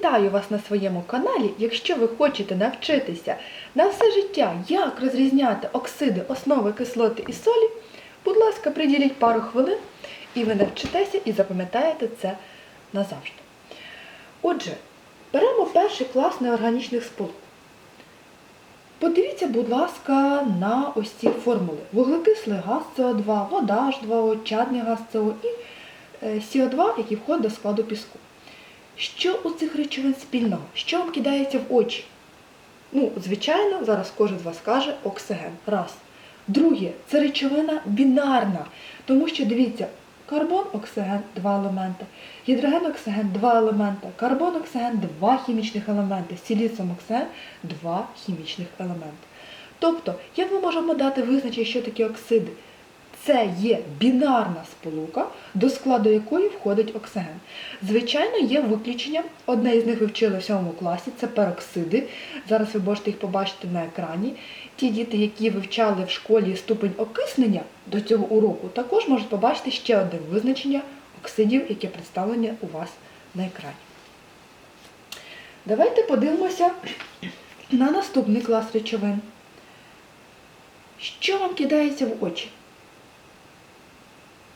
Вітаю вас на своєму каналі. Якщо ви хочете навчитися на все життя, як розрізняти оксиди, основи кислоти і солі, будь ласка, приділіть пару хвилин і ви навчитеся і запам'ятаєте це назавжди. Отже, беремо перший клас неорганічних сполук. Подивіться, будь ласка, на ось ці формули. Вуглекислий газ СО2, вода H2O, чадний газ СО і е, СО2, який входить до складу піску. Що у цих речовин спільного? Що вам кидається в очі? Ну, звичайно, зараз кожен з вас каже оксиген. Раз. Друге, це речовина бінарна, тому що дивіться, карбон оксиген два елементи, гідроген оксиген два елементи, карбон оксиген два хімічних елементи, сіліцин оксиген два хімічних елементи. Тобто, як ми можемо дати визначення, що таке оксиди? Це є бінарна сполука, до складу якої входить оксиген. Звичайно, є виключення. Одне із них ви вчили в 7 класі, це пероксиди. Зараз ви можете їх побачити на екрані. Ті діти, які вивчали в школі ступень окиснення до цього уроку, також можуть побачити ще одне визначення оксидів, яке представлене у вас на екрані. Давайте подивимося на наступний клас речовин. Що вам кидається в очі?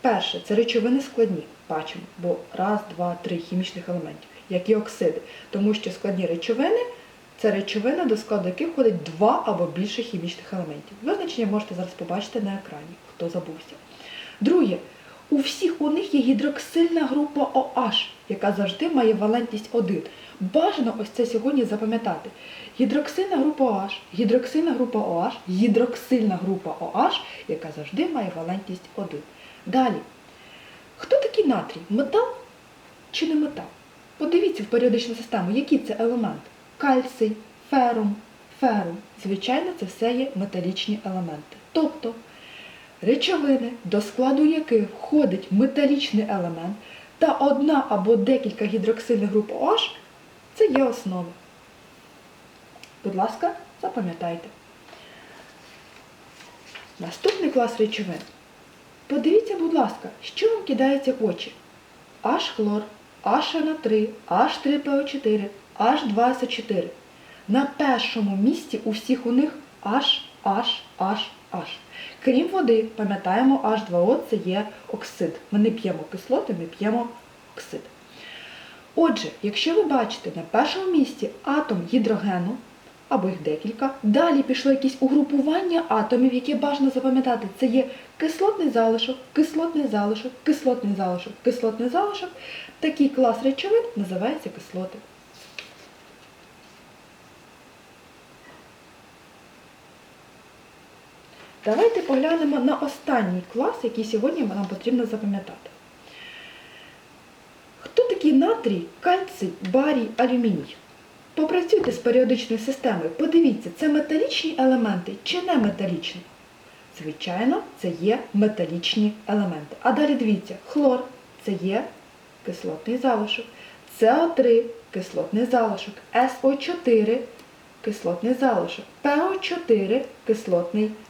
Перше, це речовини складні, бачимо, бо раз, два, три хімічних елементів, як і оксиди. Тому що складні речовини це речовини, до складу яких входить два або більше хімічних елементів. Визначення можете зараз побачити на екрані, хто забувся. Друге, у всіх у них є гідроксильна група OH, яка завжди має валентність 1. Бажано ось це сьогодні запам'ятати. Гідроксильна група OH, гідроксильна група OH, гідроксильна група OH, яка завжди має валентність 1. Далі. Хто такий натрій? Метал чи не метал? Подивіться в періодичну систему, які це елементи. Кальцій, ферум, ферум. Звичайно, це все є металічні елементи. Тобто речовини, до складу яких входить металічний елемент та одна або декілька гідроксильних груп OH, це є основи. Будь ласка, запам'ятайте. Наступний клас речовин. Подивіться, будь ласка, що вам кидається в очі? H-хлор, HNO3, H3PO4, H2SO4. На першому місці у всіх у них H, H, H, H. Крім води, пам'ятаємо, H2O це є оксид. Ми не п'ємо кислоти, ми п'ємо оксид. Отже, якщо ви бачите на першому місці атом гідрогену, або їх декілька. Далі пішло якесь угрупування атомів, які бажано запам'ятати. Це є кислотний залишок, кислотний залишок, кислотний залишок, кислотний залишок. Такий клас речовин називається кислоти. Давайте поглянемо на останній клас, який сьогодні нам потрібно запам'ятати. Хто такий натрій, кальцій, барій, алюміній? Попрацюйте з періодичною системою. Подивіться, це металічні елементи чи не металічні? Звичайно, це є металічні елементи. А далі дивіться, хлор це є кислотний залишок, СО3 кислотний залишок, СО4 кислотний залишок, ПО4 кислотний залишок.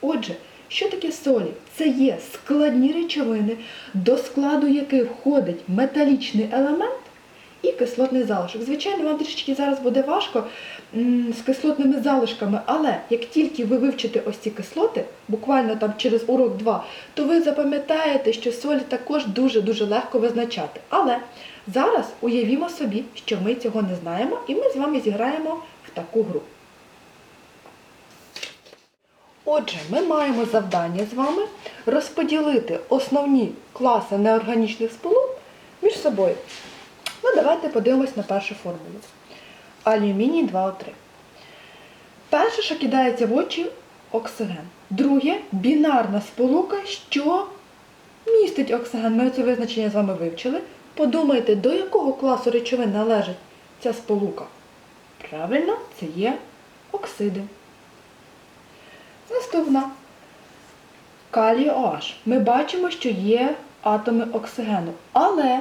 Отже, що таке солі? Це є складні речовини, до складу яких входить металічний елемент і кислотний залишок. Звичайно, вам трішечки зараз буде важко з кислотними залишками, але як тільки ви вивчите ось ці кислоти, буквально там через урок 2, то ви запам'ятаєте, що солі також дуже-дуже легко визначати. Але зараз уявімо собі, що ми цього не знаємо, і ми з вами зіграємо в таку гру. Отже, ми маємо завдання з вами розподілити основні класи неорганічних сполук між собою. Ну, давайте подивимось на першу формулу. Алюміній 2О3. Перше, що кидається в очі оксиген. Друге бінарна сполука, що містить оксиген. Ми це визначення з вами вивчили. Подумайте, до якого класу речовин належить ця сполука. Правильно, це є оксиди. Наступна. Калій OH. Ми бачимо, що є атоми оксигену. Але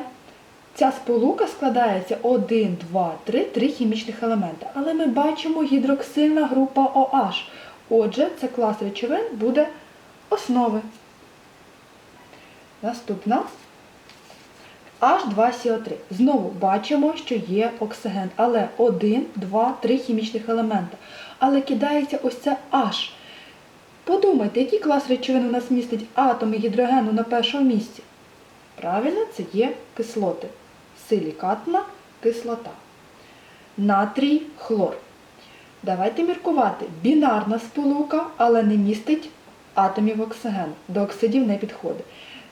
ця сполука складається 1, 2, 3, 3 хімічних елемента. Але ми бачимо гідроксильна група OH. Отже, це клас речовин буде основи. Наступна. H2CO3. Знову бачимо, що є оксиген, але 1, 2, 3 хімічних елемента. Але кидається ось це H. Подумайте, який клас речовин у нас містить атоми гідрогену на першому місці? Правильно, це є кислоти. Силікатна кислота. Натрій хлор. Давайте міркувати. Бінарна сполука, але не містить атомів оксигену. До оксидів не підходить.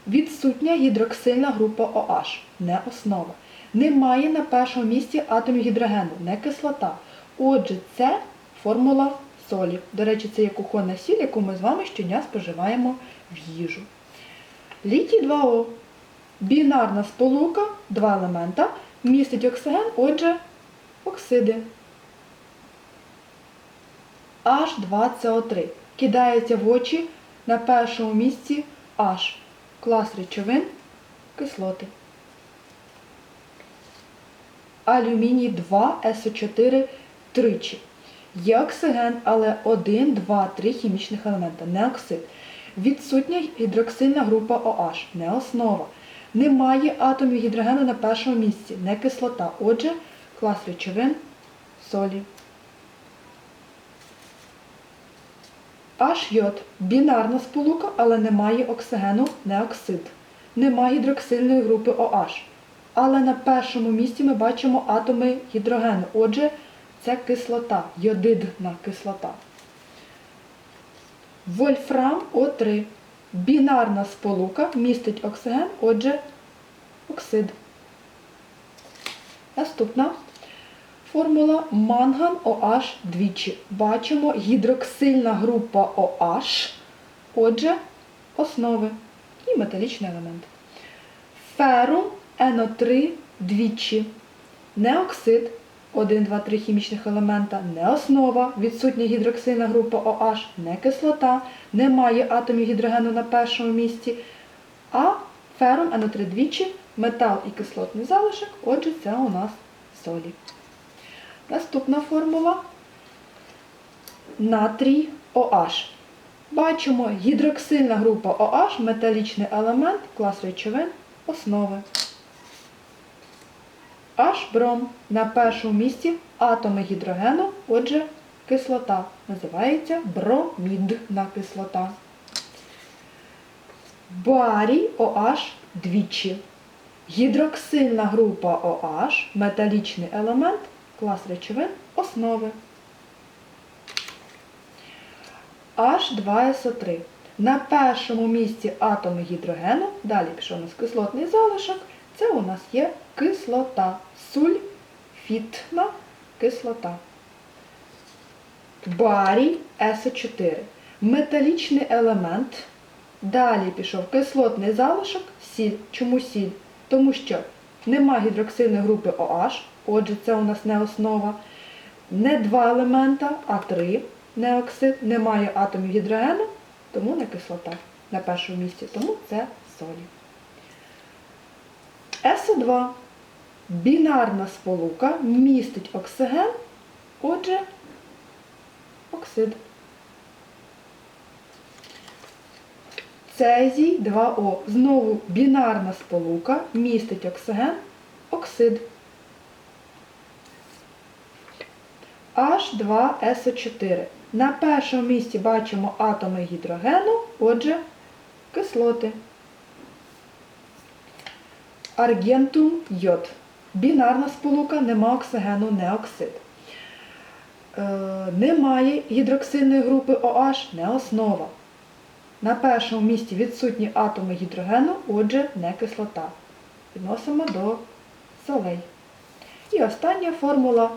Відсутня гідроксильна група OH, не основа. Немає на першому місці атомів гідрогену, не кислота. Отже, це формула солі. До речі, це є кухонна сіль, яку ми з вами щодня споживаємо в їжу. Літій 2О. Бінарна сполука, два елемента, містить оксиген, отже, оксиди. H2CO3. Кидається в очі на першому місці H. Клас речовин кислоти. Алюміній 2 СО4 тричі. Є оксиген, але 1, 2, 3 хімічних елемента, не оксид. Відсутня гідроксильна група OH, не основа. Немає атомів гідрогену на першому місці, не кислота. Отже, клас речовин солі. H йод бінарна сполука, але немає оксигену, не оксид. Немає гідроксильної групи OH. Але на першому місці ми бачимо атоми гідрогену. Отже, це кислота, йодидна кислота. Вольфрам О3. Бінарна сполука містить оксиген, отже, оксид. Наступна формула манган OH двічі. Бачимо гідроксильна група OH, отже, основи і металічний елемент. Ферум НО3 двічі. Не оксид, 1, 2, 3 хімічних елемента, не основа, відсутня гідроксильна група OH, не кислота, немає атомів гідрогену на першому місці, а ферум НО3 двічі, метал і кислотний залишок, отже, це у нас солі. Наступна формула натрій OH. Бачимо гідроксильна група OH, металічний елемент, клас речовин, основи. H-бром на першому місці атоми гідрогену, отже, кислота. Називається бромідна кислота. Барій OH двічі. Гідроксильна група OH, металічний елемент, клас речовин, основи. H2SO3. На першому місці атоми гідрогену, далі пішов у нас кислотний залишок, це у нас є кислота, сульфітна кислота. Барій СО4. Металічний елемент. Далі пішов кислотний залишок, сіль. Чому сіль? Тому що нема гідроксильної групи OH, отже, це у нас не основа. Не два елемента, а три неоксид. Немає атомів гідрогену, тому не кислота на першому місці, тому це солі. СО2 бінарна сполука містить оксиген, отже, оксид. Цезій 2О. Знову бінарна сполука містить оксиген, оксид. H2SO4. На першому місці бачимо атоми гідрогену, отже, кислоти. Аргентум йод. Бінарна сполука, нема оксигену, не оксид. Е, немає гідроксильної групи OH, не основа. На першому місці відсутні атоми гідрогену, отже, не кислота. Відносимо до солей. І остання формула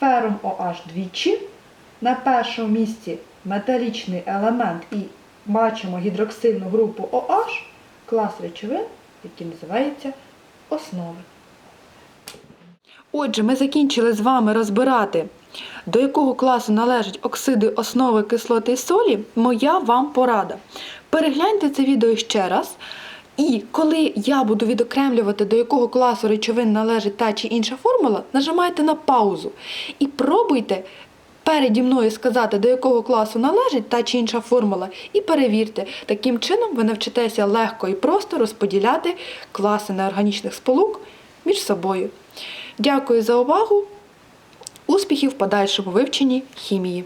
ферум OH двічі. На першому місці металічний елемент і бачимо гідроксильну групу OH, клас речовин, який називається основи. Отже, ми закінчили з вами розбирати, до якого класу належать оксиди основи кислоти і солі. Моя вам порада. Перегляньте це відео ще раз. І коли я буду відокремлювати, до якого класу речовин належить та чи інша формула, нажимайте на паузу і пробуйте переді мною сказати, до якого класу належить та чи інша формула, і перевірте. Таким чином ви навчитеся легко і просто розподіляти класи неорганічних сполук між собою. Дякую за увагу! Успіхів в подальшому вивченні хімії!